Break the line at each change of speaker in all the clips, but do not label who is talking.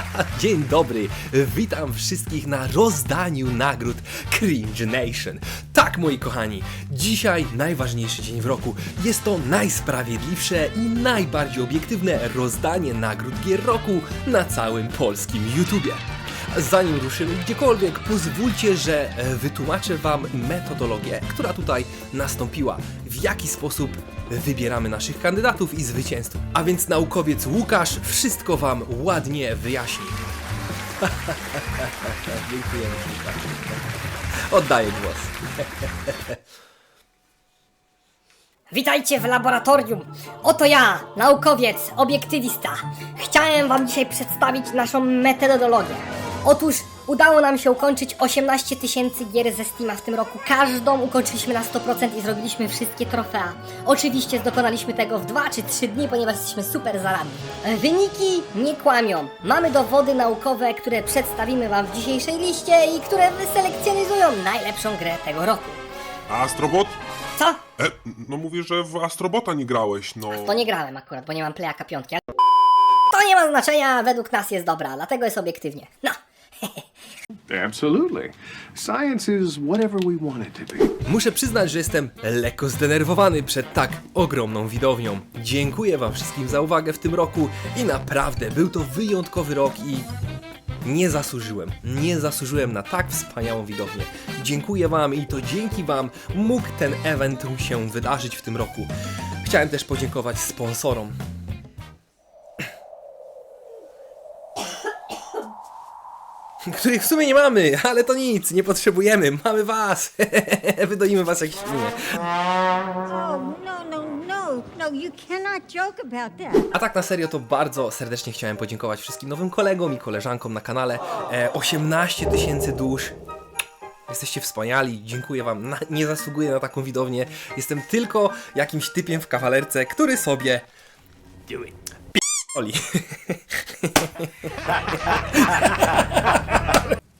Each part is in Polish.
Dzień dobry, witam wszystkich na rozdaniu nagród Cringe Nation. Tak, moi kochani, dzisiaj najważniejszy dzień w roku. Jest to najsprawiedliwsze i najbardziej obiektywne rozdanie nagród gier roku na całym polskim YouTubie. Zanim ruszymy gdziekolwiek, pozwólcie, że e, wytłumaczę Wam metodologię, która tutaj nastąpiła. W jaki sposób wybieramy naszych kandydatów i zwycięzców. A więc naukowiec Łukasz wszystko Wam ładnie wyjaśni. Dziękujemy Łukasz. Oddaję głos.
Witajcie w laboratorium. Oto ja, naukowiec, obiektywista. Chciałem wam dzisiaj przedstawić naszą metodologię. Otóż udało nam się ukończyć 18 tysięcy gier ze Steama w tym roku. Każdą ukończyliśmy na 100% i zrobiliśmy wszystkie trofea. Oczywiście dokonaliśmy tego w 2 czy 3 dni, ponieważ jesteśmy super zaradni. Wyniki nie kłamią. Mamy dowody naukowe, które przedstawimy wam w dzisiejszej liście i które wyselekcjonizują najlepszą grę tego roku.
A Astrobot?
Co?
E, no mówię, że w Astrobota nie grałeś, no.
To nie grałem akurat, bo nie mam playaka piątki. To nie ma znaczenia, według nas jest dobra, dlatego jest obiektywnie. No.
Absolutely. Science is whatever we want it to be.
Muszę przyznać, że jestem lekko zdenerwowany przed tak ogromną widownią. Dziękuję Wam wszystkim za uwagę w tym roku i naprawdę był to wyjątkowy rok i nie zasłużyłem. Nie zasłużyłem na tak wspaniałą widownię. Dziękuję Wam i to dzięki Wam mógł ten event się wydarzyć w tym roku. Chciałem też podziękować sponsorom. Których w sumie nie mamy, ale to nic, nie potrzebujemy, mamy was. Wydoimy was jak świnie.
Oh, no, no, no, no, you cannot joke about that.
A tak na serio to bardzo serdecznie chciałem podziękować wszystkim nowym kolegom i koleżankom na kanale. E, 18 tysięcy dusz. Jesteście wspaniali, dziękuję wam. Na, nie zasługuję na taką widownię. Jestem tylko jakimś typiem w kawalerce, który sobie... Oli.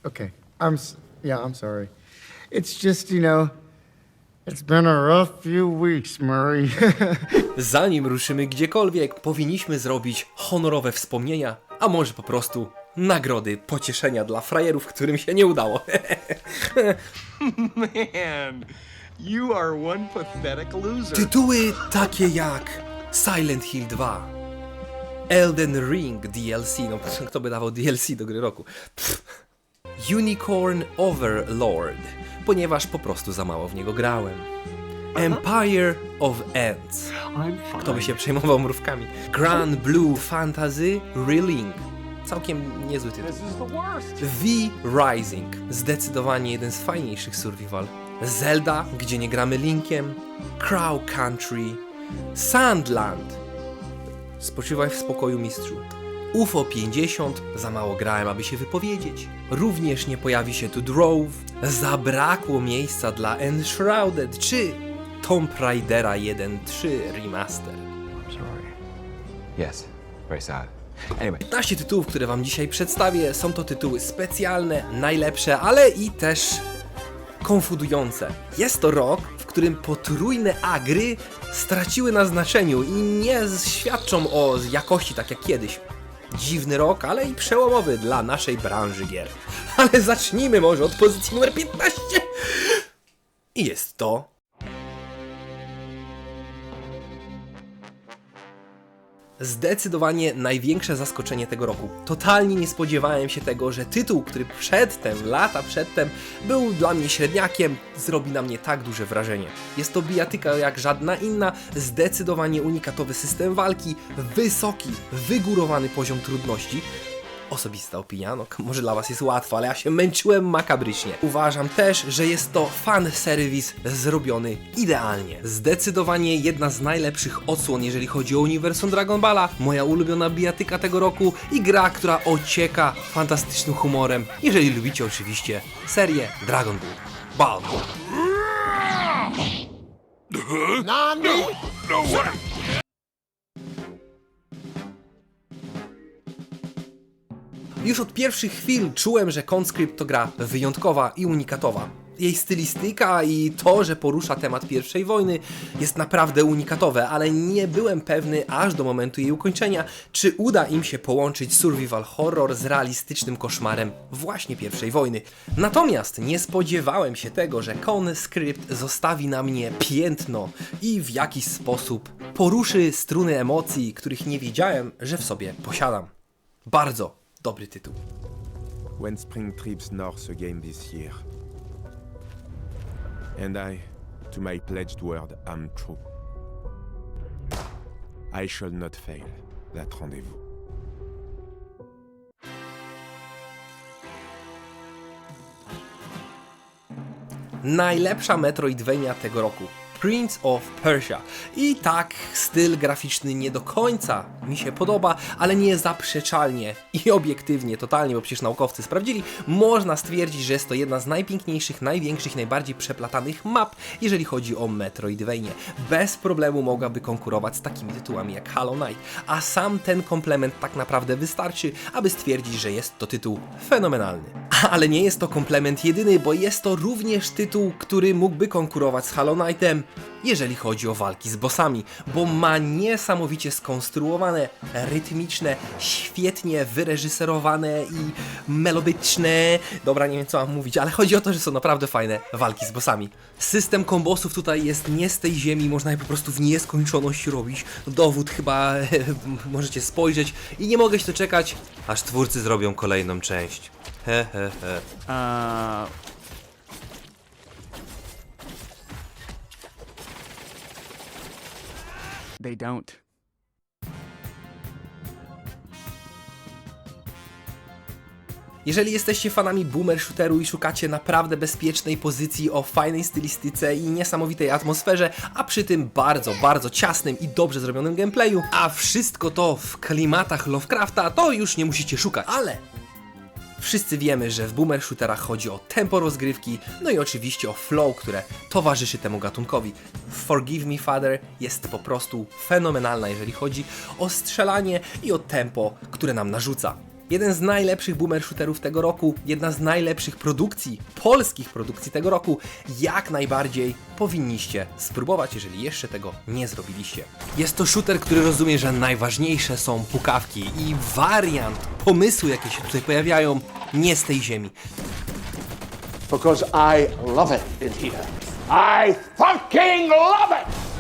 Okay. I'm s- yeah, I'm sorry. It's just, you know, it's been a rough few weeks, Murray.
Zanim ruszymy gdziekolwiek, powinniśmy zrobić honorowe wspomnienia, a może po prostu nagrody pocieszenia dla frajerów, którym się nie udało.
Man, you are one pathetic loser.
Tytuły takie jak Silent Hill 2, Elden Ring DLC, no kto by dawał DLC do gry roku? Pff. Unicorn Overlord, ponieważ po prostu za mało w niego grałem. Empire of Ants, kto by się przejmował mrówkami. Grand Blue Fantasy Reeling, całkiem niezły tytuł. V Rising, zdecydowanie jeden z fajniejszych survival. Zelda, gdzie nie gramy Linkiem, Crow Country, Sandland. Spoczywaj w spokoju mistrzu. UFO 50, za mało grałem, aby się wypowiedzieć. Również nie pojawi się tu Drove, zabrakło miejsca dla Enshrouded czy Tomb Raidera 1.3 Remaster.
I'm sorry. Yes, very sad. Anyway,
15 tytułów, które Wam dzisiaj przedstawię, są to tytuły specjalne, najlepsze, ale i też konfudujące. Jest to rok, w którym potrójne agry straciły na znaczeniu i nie świadczą o jakości tak jak kiedyś. Dziwny rok, ale i przełomowy dla naszej branży gier. Ale zacznijmy może od pozycji numer 15. I jest to Zdecydowanie największe zaskoczenie tego roku. Totalnie nie spodziewałem się tego, że tytuł, który przedtem, lata przedtem, był dla mnie średniakiem, zrobi na mnie tak duże wrażenie. Jest to bijatyka jak żadna inna, zdecydowanie unikatowy system walki, wysoki, wygórowany poziom trudności, Osobista opinia, no może dla was jest łatwo, ale ja się męczyłem makabrycznie. Uważam też, że jest to fan serwis zrobiony idealnie. Zdecydowanie jedna z najlepszych odsłon, jeżeli chodzi o uniwersum Dragon Balla, moja ulubiona bijatyka tego roku i gra, która ocieka fantastycznym humorem, jeżeli lubicie oczywiście serię Dragon Ball. Ball. Już od pierwszych chwil czułem, że Conscript to gra wyjątkowa i unikatowa. Jej stylistyka i to, że porusza temat pierwszej wojny jest naprawdę unikatowe, ale nie byłem pewny aż do momentu jej ukończenia, czy uda im się połączyć survival horror z realistycznym koszmarem właśnie pierwszej wojny. Natomiast nie spodziewałem się tego, że Conscript zostawi na mnie piętno i w jakiś sposób poruszy struny emocji, których nie wiedziałem, że w sobie posiadam. Bardzo dobry tytuł.
When Spring Trips North again this year. And I, to my pledged word, am true. I shall not fail that rendezvous.
najlepsza Metroidvania tego roku. Prince of Persia. I tak, styl graficzny nie do końca mi się podoba, ale niezaprzeczalnie i obiektywnie, totalnie, bo przecież naukowcy sprawdzili, można stwierdzić, że jest to jedna z najpiękniejszych, największych, najbardziej przeplatanych map, jeżeli chodzi o Metroidvania. Bez problemu mogłaby konkurować z takimi tytułami jak Hollow Knight, a sam ten komplement tak naprawdę wystarczy, aby stwierdzić, że jest to tytuł fenomenalny. Ale nie jest to komplement jedyny, bo jest to również tytuł, który mógłby konkurować z Hollow Knightem, jeżeli chodzi o walki z bossami, bo ma niesamowicie skonstruowane, rytmiczne, świetnie wyreżyserowane i melodyczne. Dobra, nie wiem co mam mówić, ale chodzi o to, że są naprawdę fajne walki z bossami. System kombosów tutaj jest nie z tej ziemi, można je po prostu w nieskończoność robić. Dowód chyba możecie spojrzeć i nie mogę się doczekać, aż twórcy zrobią kolejną część. He he he.
Uh, they don't.
Jeżeli jesteście fanami boomer shooteru i szukacie naprawdę bezpiecznej pozycji o fajnej stylistyce i niesamowitej atmosferze, a przy tym bardzo, bardzo ciasnym i dobrze zrobionym gameplayu, a wszystko to w klimatach Lovecrafta, to już nie musicie szukać. Ale Wszyscy wiemy, że w boomer shooterach chodzi o tempo rozgrywki, no i oczywiście o flow, które towarzyszy temu gatunkowi. Forgive Me Father jest po prostu fenomenalna, jeżeli chodzi o strzelanie i o tempo, które nam narzuca. Jeden z najlepszych boomer shooterów tego roku, jedna z najlepszych produkcji, polskich produkcji tego roku. Jak najbardziej powinniście spróbować, jeżeli jeszcze tego nie zrobiliście. Jest to shooter, który rozumie, że najważniejsze są pukawki i wariant, pomysły, jakie się tutaj pojawiają, nie z tej ziemi.
Because I love it in here. I fucking love it!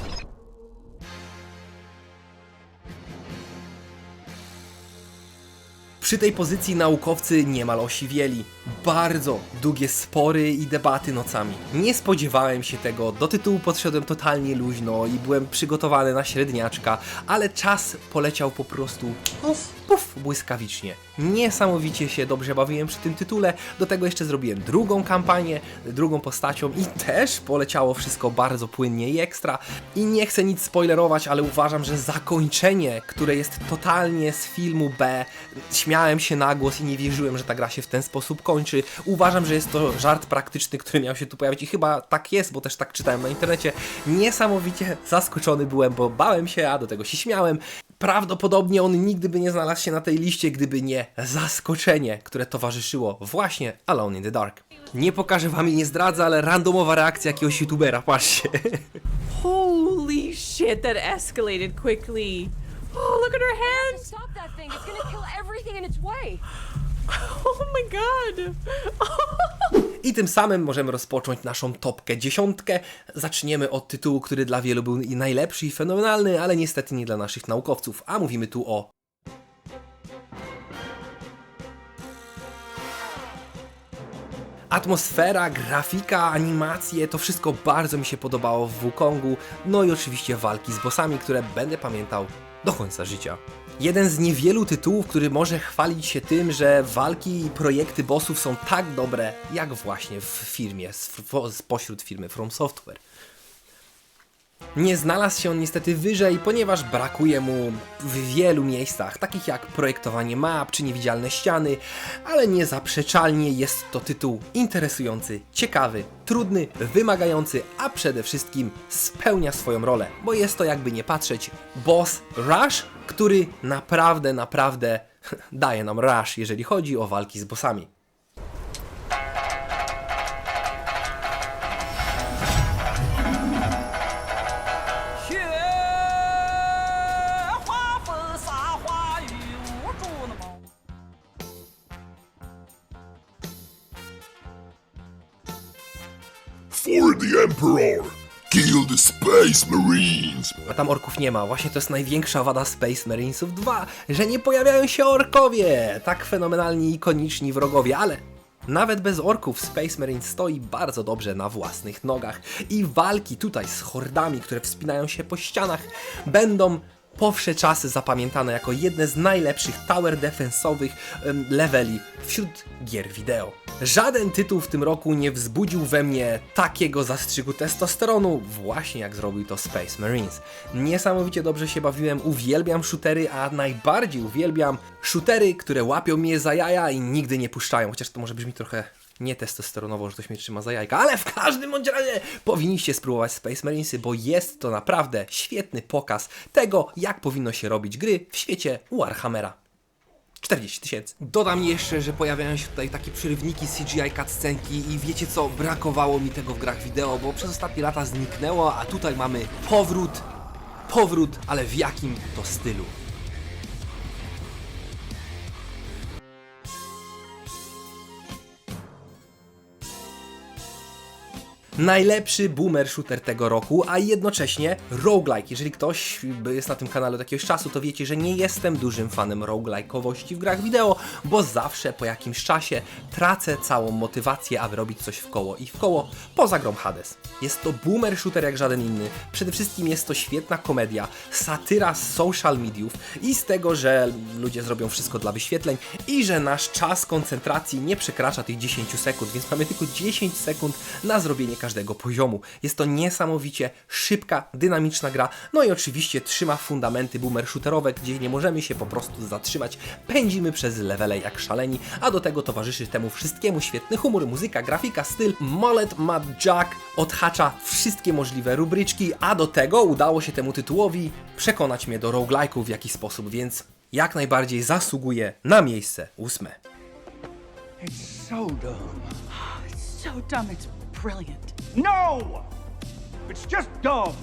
Przy tej pozycji naukowcy niemal osiwieli. Bardzo długie spory i debaty nocami. Nie spodziewałem się tego, do tytułu podszedłem totalnie luźno i byłem przygotowany na średniaczka, ale czas poleciał po prostu puf, puf, błyskawicznie. Niesamowicie się dobrze bawiłem przy tym tytule, do tego jeszcze zrobiłem drugą kampanię, drugą postacią i też poleciało wszystko bardzo płynnie i ekstra. I nie chcę nic spoilerować, ale uważam, że zakończenie, które jest totalnie z filmu B, śmiałem się na głos i nie wierzyłem, że ta gra się w ten sposób kończy. Uważam, że jest to żart praktyczny, który miał się tu pojawić i chyba tak jest, bo też tak czytałem na internecie. Niesamowicie zaskoczony byłem, bo bałem się, a do tego się śmiałem. Prawdopodobnie on nigdy by nie znalazł się na tej liście, gdyby nie zaskoczenie, które towarzyszyło właśnie Alone in the Dark. Nie pokażę wam i nie zdradzę, ale randomowa reakcja jakiegoś youtubera, patrzcie.
Holy shit, that escalated quickly. Oh, look at her hands.
Stop that thing. It's gonna kill everything in its way.
Oh my god.
I tym samym możemy rozpocząć naszą topkę dziesiątkę. Zaczniemy od tytułu, który dla wielu był i najlepszy i fenomenalny, ale niestety nie dla naszych naukowców, a mówimy tu o Atmosfera, grafika, animacje, to wszystko bardzo mi się podobało w Wukongu, no i oczywiście walki z bossami, które będę pamiętał do końca życia. Jeden z niewielu tytułów, który może chwalić się tym, że walki i projekty bossów są tak dobre, jak właśnie w firmie, spośród firmy From Software. Nie znalazł się on niestety wyżej, ponieważ brakuje mu w wielu miejscach, takich jak projektowanie map czy niewidzialne ściany, ale niezaprzeczalnie jest to tytuł interesujący, ciekawy, trudny, wymagający, a przede wszystkim spełnia swoją rolę, bo jest to jakby nie patrzeć boss rush, który naprawdę, naprawdę daje nam rush, jeżeli chodzi o walki z bossami.
For the Emperor! Kill the Space Marines!
A tam orków nie ma. Właśnie to jest największa wada Space Marinesów 2, że nie pojawiają się orkowie. Tak fenomenalni, ikoniczni wrogowie, ale nawet bez orków Space Marine stoi bardzo dobrze na własnych nogach i walki tutaj z hordami, które wspinają się po ścianach, będą po wsze czasy zapamiętane jako jedne z najlepszych tower defensowych leveli wśród gier wideo. Żaden tytuł w tym roku nie wzbudził we mnie takiego zastrzyku testosteronu, właśnie jak zrobił to Space Marines. Niesamowicie dobrze się bawiłem, uwielbiam shootery, a najbardziej uwielbiam shootery, które łapią mnie za jaja i nigdy nie puszczają, chociaż to może brzmi trochę nie testosteronowo, że ktoś mnie trzyma za jajka, ale w każdym bądź razie powinniście spróbować Space Marinesy, bo jest to naprawdę świetny pokaz tego, jak powinno się robić gry w świecie Warhammera. 40 tysięcy. Dodam jeszcze, że pojawiają się tutaj takie przerywniki CGI cutscenki i wiecie co, brakowało mi tego w grach wideo, bo przez ostatnie lata zniknęło, a tutaj mamy powrót, powrót, ale w jakim to stylu. Najlepszy boomer shooter tego roku, a jednocześnie roguelike. Jeżeli ktoś jest na tym kanale od jakiegoś czasu, to wiecie, że nie jestem dużym fanem roguelike'owości w grach wideo, bo zawsze po jakimś czasie tracę całą motywację, aby robić coś w koło i w koło poza grą Hades. Jest to boomer shooter jak żaden inny. Przede wszystkim jest to świetna komedia, satyra z social mediów i z tego, że ludzie zrobią wszystko dla wyświetleń i że nasz czas koncentracji nie przekracza tych 10 sekund, więc mamy tylko 10 sekund na zrobienie każdego poziomu. Jest to niesamowicie szybka, dynamiczna gra, no i oczywiście trzyma fundamenty boomer shooterowe, gdzie nie możemy się po prostu zatrzymać, pędzimy przez levele jak szaleni, a do tego towarzyszy temu wszystkiemu świetny humor, muzyka, grafika, styl. Mullet Mad Jack odhacza wszystkie możliwe rubryczki, a do tego udało się temu tytułowi przekonać mnie do roguelike'ów w jakiś sposób, więc jak najbardziej zasługuje na miejsce ósme.
It's so dumb.
It's so dumb, it's brilliant.
No! It's just dumb.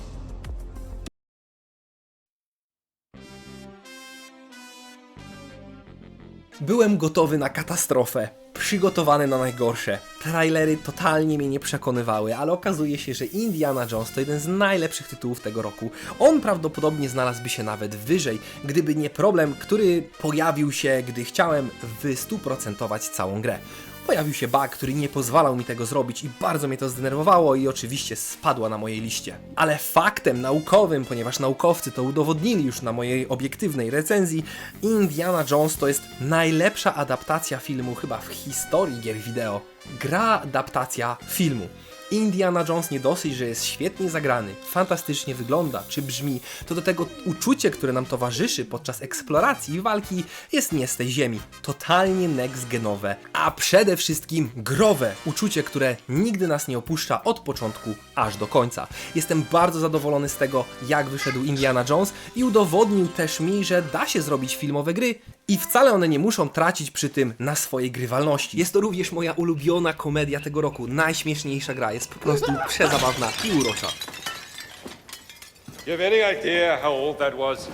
Byłem gotowy na katastrofę, przygotowany na najgorsze. Trailery totalnie mnie nie przekonywały, ale okazuje się, że Indiana Jones to jeden z najlepszych tytułów tego roku. On prawdopodobnie znalazłby się nawet wyżej, gdyby nie problem, który pojawił się, gdy chciałem wystuprocentować całą grę. Pojawił się bug, który nie pozwalał mi tego zrobić i bardzo mnie to zdenerwowało i oczywiście spadła na mojej liście. Ale faktem naukowym, ponieważ naukowcy to udowodnili już na mojej obiektywnej recenzji, Indiana Jones to jest najlepsza adaptacja filmu chyba w historii gier wideo. Gra adaptacja filmu. Indiana Jones nie dosyć, że jest świetnie zagrany, fantastycznie wygląda, czy brzmi, to do tego uczucie, które nam towarzyszy podczas eksploracji i walki jest nie z tej ziemi. Totalnie next-genowe, a przede wszystkim growe. Uczucie, które nigdy nas nie opuszcza od początku aż do końca. Jestem bardzo zadowolony z tego, jak wyszedł Indiana Jones i udowodnił też mi, że da się zrobić filmowe gry i wcale one nie muszą tracić przy tym na swojej grywalności. Jest to również moja ulubiona komedia tego roku, najśmieszniejsza gra, jest po prostu przezabawna i urocza.
You have any idea how old that was?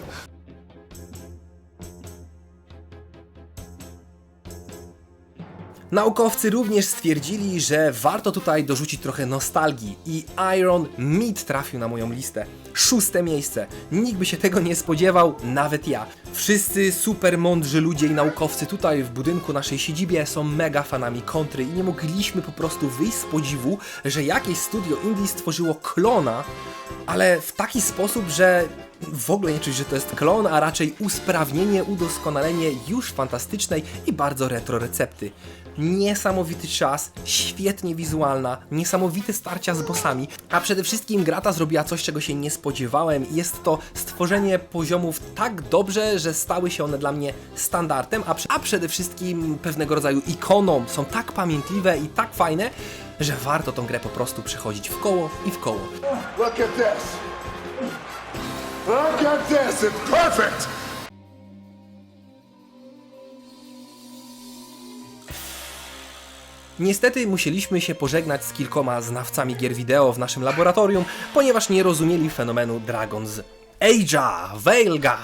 Naukowcy również stwierdzili, że warto tutaj dorzucić trochę nostalgii i Iron Meat trafił na moją listę. Szóste miejsce. Nikt by się tego nie spodziewał, nawet ja. Wszyscy super mądrzy ludzie i naukowcy tutaj w budynku naszej siedzibie są mega fanami kontry i nie mogliśmy po prostu wyjść z podziwu, że jakieś studio indie stworzyło klona, ale w taki sposób, że w ogóle nie czuć, że to jest klon, a raczej usprawnienie, udoskonalenie już fantastycznej i bardzo retro recepty. Niesamowity czas, świetnie wizualna, niesamowite starcia z bossami, a przede wszystkim grata zrobiła coś, czego się nie spodziewałem jest to stworzenie poziomów tak dobrze, że stały się one dla mnie standardem, a, a przede wszystkim pewnego rodzaju ikoną, są tak pamiętliwe i tak fajne, że warto tą grę po prostu przechodzić w koło i w koło.
Look at this! Look at this! It's perfect!
Niestety musieliśmy się pożegnać z kilkoma znawcami gier wideo w naszym laboratorium, ponieważ nie rozumieli fenomenu Dragon's Age'a, Veilga.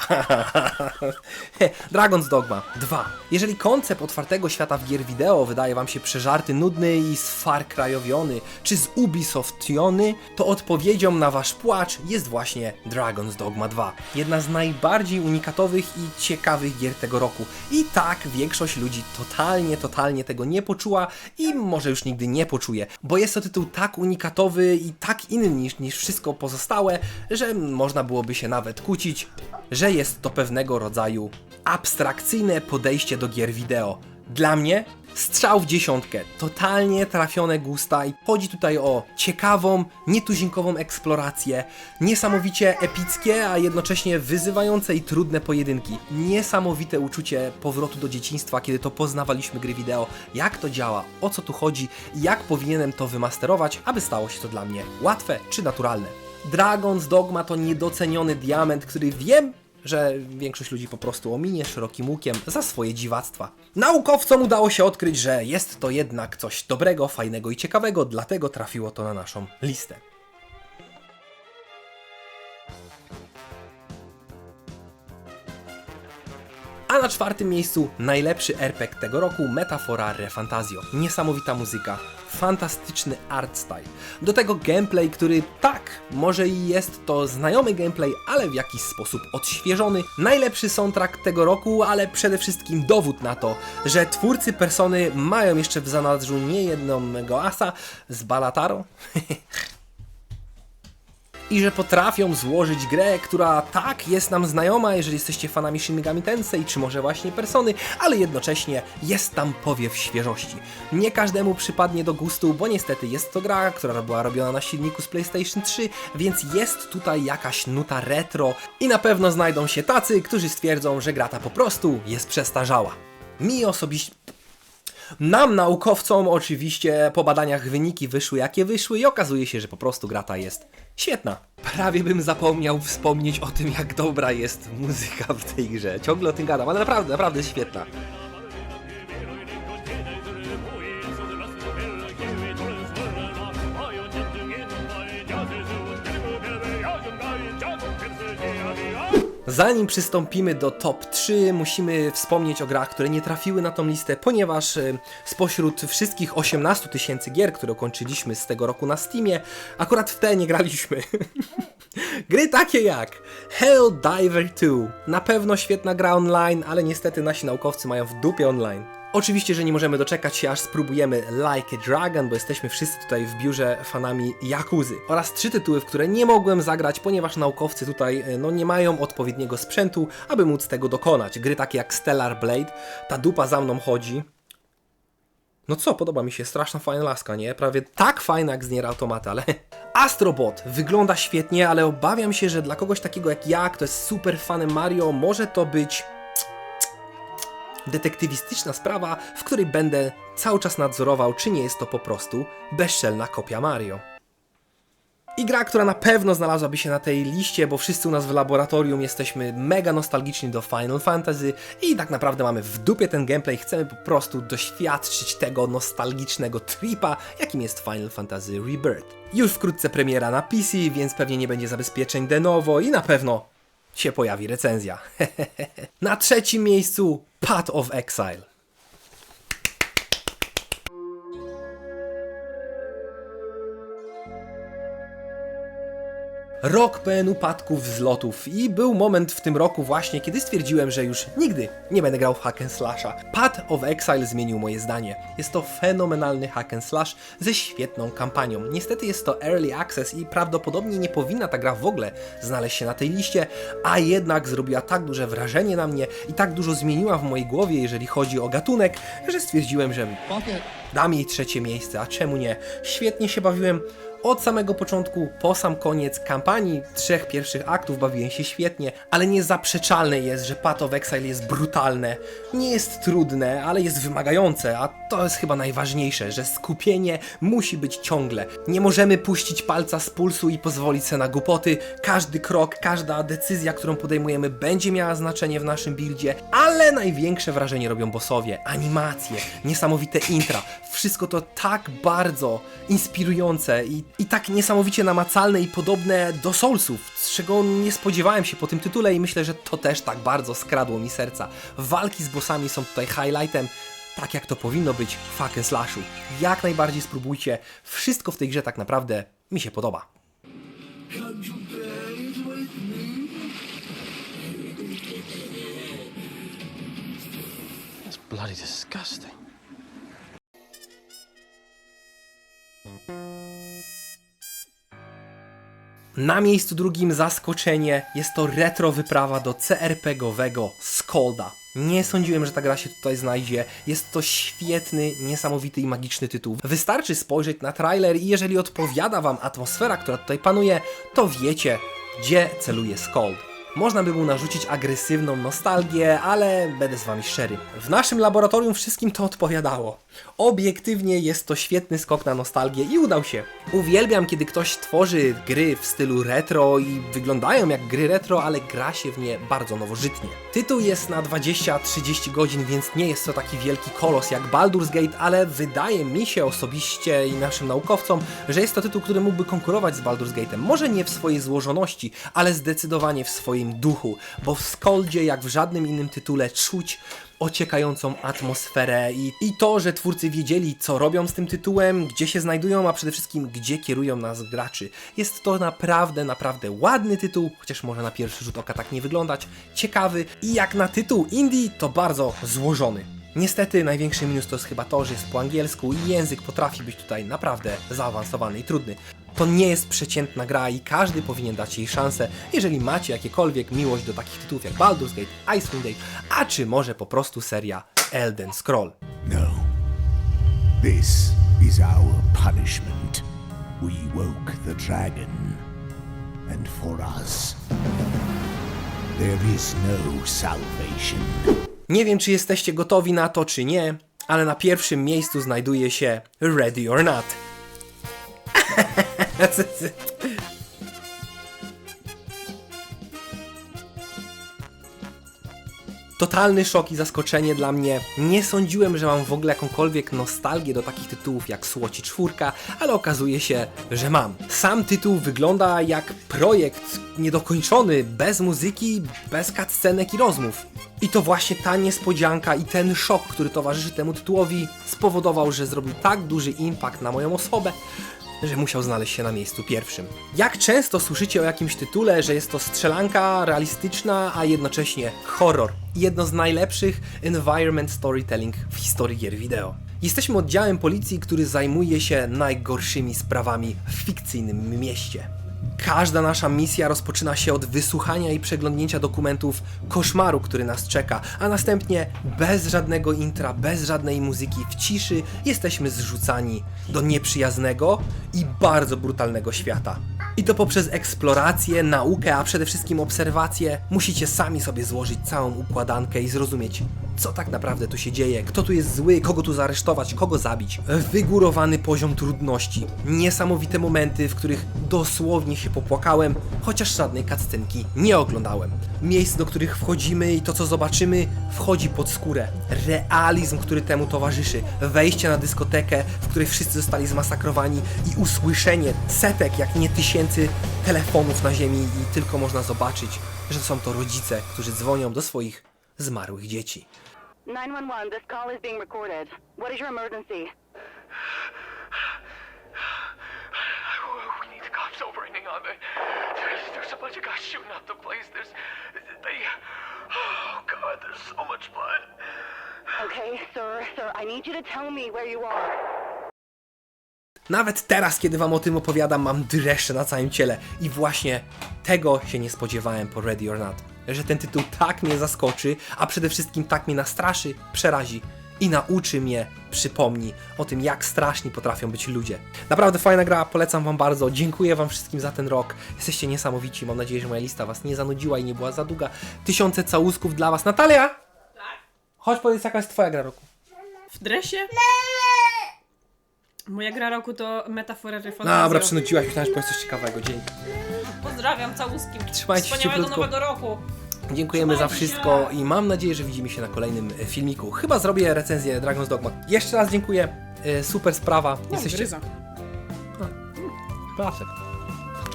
Dragon's Dogma 2. Jeżeli koncept otwartego świata w gier wideo wydaje wam się przeżarty, nudny i sfarkrajowiony, czy z Ubisoftiony, to odpowiedzią na wasz płacz jest właśnie Dragon's Dogma 2. Jedna z najbardziej unikatowych i ciekawych gier tego roku. I tak większość ludzi totalnie, totalnie tego nie poczuła i może już nigdy nie poczuje, bo jest to tytuł tak unikatowy i tak inny niż, niż wszystko pozostałe, że można byłoby się nawet kłócić, że jest to pewnego rodzaju abstrakcyjne podejście do gier wideo. Dla mnie strzał w dziesiątkę, totalnie trafione gusta i chodzi tutaj o ciekawą, nietuzinkową eksplorację, niesamowicie epickie, a jednocześnie wyzywające i trudne pojedynki. Niesamowite uczucie powrotu do dzieciństwa, kiedy to poznawaliśmy gry wideo, jak to działa, o co tu chodzi jak powinienem to wymasterować, aby stało się to dla mnie łatwe czy naturalne. Dragon's Dogma to niedoceniony diament, który wiem, że większość ludzi po prostu ominie szerokim łukiem za swoje dziwactwa. Naukowcom udało się odkryć, że jest to jednak coś dobrego, fajnego i ciekawego, dlatego trafiło to na naszą listę. A na czwartym miejscu najlepszy RPG tego roku Metafora Refantasio. Niesamowita muzyka, fantastyczny art style. Do tego gameplay, który tak, może i jest to znajomy gameplay, ale w jakiś sposób odświeżony. Najlepszy soundtrack tego roku, ale przede wszystkim dowód na to, że twórcy Persony mają jeszcze w zanadrzu niejednego asa z Balataro. i że potrafią złożyć grę, która tak jest nam znajoma, jeżeli jesteście fanami Shin Megami Tensei, czy może właśnie Persony, ale jednocześnie jest tam powiew świeżości. Nie każdemu przypadnie do gustu, bo niestety jest to gra, która była robiona na silniku z PlayStation 3, więc jest tutaj jakaś nuta retro i na pewno znajdą się tacy, którzy stwierdzą, że gra ta po prostu jest przestarzała. Mi osobiście nam, naukowcom, oczywiście po badaniach wyniki wyszły jakie wyszły i okazuje się, że po prostu grata jest świetna. Prawie bym zapomniał wspomnieć o tym, jak dobra jest muzyka w tej grze. Ciągle o tym gadam, ale naprawdę, naprawdę świetna. Zanim przystąpimy do top 3, musimy wspomnieć o grach, które nie trafiły na tą listę, ponieważ y, spośród wszystkich 18 tysięcy gier, które kończyliśmy z tego roku na Steamie, akurat w te nie graliśmy. Gry takie jak Helldiver 2, na pewno świetna gra online, ale niestety nasi naukowcy mają w dupie online. Oczywiście, że nie możemy doczekać się, aż spróbujemy Like a Dragon, bo jesteśmy wszyscy tutaj w biurze fanami Yakuzy. Oraz trzy tytuły, w które nie mogłem zagrać, ponieważ naukowcy tutaj e, no, nie mają odpowiedniego sprzętu, aby móc tego dokonać. Gry takie jak Stellar Blade, ta dupa za mną chodzi. No co, podoba mi się, straszna fajna laska, nie? Prawie tak fajna jak z Nier ale... Astrobot wygląda świetnie, ale obawiam się, że dla kogoś takiego jak ja, kto jest super fanem Mario, może to być detektywistyczna sprawa, w której będę cały czas nadzorował, czy nie jest to po prostu bezczelna kopia Mario. I gra, która na pewno znalazłaby się na tej liście, bo wszyscy u nas w laboratorium jesteśmy mega nostalgiczni do Final Fantasy i tak naprawdę mamy w dupie ten gameplay, chcemy po prostu doświadczyć tego nostalgicznego tripa, jakim jest Final Fantasy Rebirth. Już wkrótce premiera na PC, więc pewnie nie będzie zabezpieczeń de novo i na pewno się pojawi recenzja. na trzecim miejscu Path of Exile. Rok pełen upadków, wzlotów i był moment w tym roku właśnie, kiedy stwierdziłem, że już nigdy nie będę grał w hack and slasha. Path of Exile zmienił moje zdanie. Jest to fenomenalny hack and slash ze świetną kampanią. Niestety jest to early access i prawdopodobnie nie powinna ta gra w ogóle znaleźć się na tej liście, a jednak zrobiła tak duże wrażenie na mnie i tak dużo zmieniła w mojej głowie, jeżeli chodzi o gatunek, że stwierdziłem, że dam jej trzecie miejsce, a czemu nie? Świetnie się bawiłem, od samego początku po sam koniec kampanii trzech pierwszych aktów bawiłem się świetnie, ale niezaprzeczalne jest, że Path of Exile jest brutalne. Nie jest trudne, ale jest wymagające, a to jest chyba najważniejsze, że skupienie musi być ciągle. Nie możemy puścić palca z pulsu i pozwolić sobie na głupoty. Każdy krok, każda decyzja, którą podejmujemy będzie miała znaczenie w naszym buildzie, ale największe wrażenie robią bossowie, animacje, niesamowite intra. Wszystko to tak bardzo inspirujące i, i tak niesamowicie namacalne i podobne do Soulsów, czego nie spodziewałem się po tym tytule i myślę, że to też tak bardzo skradło mi serca. Walki z bossami są tutaj highlightem, tak jak to powinno być w and slashu. Jak najbardziej spróbujcie, wszystko w tej grze tak naprawdę mi się podoba.
Bloody disgusting.
Na miejscu drugim zaskoczenie jest to retro wyprawa do CRPG-owego Skolda. Nie sądziłem, że ta gra się tutaj znajdzie. Jest to świetny, niesamowity i magiczny tytuł. Wystarczy spojrzeć na trailer i jeżeli odpowiada wam atmosfera, która tutaj panuje, to wiecie, gdzie celuje Skold. Można by mu narzucić agresywną nostalgię, ale będę z wami szczery. W naszym laboratorium wszystkim to odpowiadało. Obiektywnie jest to świetny skok na nostalgię i udał się. Uwielbiam, kiedy ktoś tworzy gry w stylu retro i wyglądają jak gry retro, ale gra się w nie bardzo nowożytnie. Tytuł jest na 20-30 godzin, więc nie jest to taki wielki kolos jak Baldur's Gate, ale wydaje mi się osobiście i naszym naukowcom, że jest to tytuł, który mógłby konkurować z Baldur's Gate'em. Może nie w swojej złożoności, ale zdecydowanie w swoim duchu, bo w Skoldzie, jak w żadnym innym tytule, czuć ociekającą atmosferę i, i to, że twórcy wiedzieli, co robią z tym tytułem, gdzie się znajdują, a przede wszystkim, gdzie kierują nas graczy. Jest to naprawdę, naprawdę ładny tytuł, chociaż może na pierwszy rzut oka tak nie wyglądać, ciekawy i jak na tytuł indie, to bardzo złożony. Niestety największy minus to jest chyba to, że jest po angielsku i język potrafi być tutaj naprawdę zaawansowany i trudny. To nie jest przeciętna gra i każdy powinien dać jej szansę, jeżeli macie jakiekolwiek miłość do takich tytułów jak Baldur's Gate, Icewind Dale, a czy może po prostu seria Elden Scroll.
No. This is our punishment. We woke the dragon. And for us, there is no salvation.
Nie wiem, czy jesteście gotowi na to, czy nie, ale na pierwszym miejscu znajduje się Ready or Not. Totalny szok i zaskoczenie dla mnie. Nie sądziłem, że mam w ogóle jakąkolwiek nostalgię do takich tytułów jak Słoci Czwórka, ale okazuje się, że mam. Sam tytuł wygląda jak projekt niedokończony, bez muzyki, bez cutscenek i rozmów. I to właśnie ta niespodzianka i ten szok, który towarzyszy temu tytułowi, spowodował, że zrobił tak duży impact na moją osobę, że musiał znaleźć się na miejscu pierwszym. Jak często słyszycie o jakimś tytule, że jest to strzelanka realistyczna, a jednocześnie horror? Jedno z najlepszych environment storytelling w historii gier wideo. Jesteśmy oddziałem policji, który zajmuje się najgorszymi sprawami w fikcyjnym mieście. Każda nasza misja rozpoczyna się od wysłuchania i przeglądnięcia dokumentów koszmaru, który nas czeka, a następnie bez żadnego intra, bez żadnej muzyki, w ciszy jesteśmy zrzucani do nieprzyjaznego i bardzo brutalnego świata. I to poprzez eksplorację, naukę, a przede wszystkim obserwację musicie sami sobie złożyć całą układankę i zrozumieć, co tak naprawdę tu się dzieje, kto tu jest zły, kogo tu zaresztować, kogo zabić. Wygórowany poziom trudności, niesamowite momenty, w których dosłownie się popłakałem, chociaż żadnej cutscenki nie oglądałem. Miejsc, do których wchodzimy i to, co zobaczymy, wchodzi pod skórę. Realizm, który temu towarzyszy, wejście na dyskotekę, w której wszyscy zostali zmasakrowani i usłyszenie setek, jak nie tysięcy telefonów na ziemi i tylko można zobaczyć, że są to rodzice, którzy dzwonią do swoich zmarłych dzieci.
911, this call is being recorded. What is your emergency?
We need the cops over anything on me. There's, there's a bunch of guys shooting up the place. There's, they, oh god, there's so much blood.
Okay, sir, sir, I need you to tell me where you are.
Nawet teraz, kiedy wam o tym opowiadam, mam dreszcze na całym ciele. I właśnie tego się nie spodziewałem po Ready or Not. Że ten tytuł tak mnie zaskoczy, a przede wszystkim tak mnie nastraszy, przerazi i nauczy mnie, przypomni o tym, jak straszni potrafią być ludzie. Naprawdę fajna gra, polecam wam bardzo. Dziękuję wam wszystkim za ten rok. Jesteście niesamowici. Mam nadzieję, że moja lista was nie zanudziła i nie była za długa. Tysiące całusków dla was. Natalia! Tak? Chodź powiedz, jaka jest twoja gra roku.
W dresie? Moja gra roku to metafora refantazja.
Dobra, przynudziłaś, myślałem, że powiesz coś ciekawego. Dzięki.
Pozdrawiam, całuski.
Trzymajcie się
Wspaniałego
cieplutko.
nowego roku.
Dziękujemy za wszystko i mam nadzieję, że widzimy się na kolejnym e, filmiku. Chyba zrobię recenzję Dragon's Dogma. Jeszcze raz dziękuję. E, Super sprawa. Jesteście.
gryza.
Placek.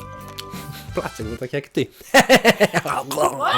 Placek, no tak jak ty.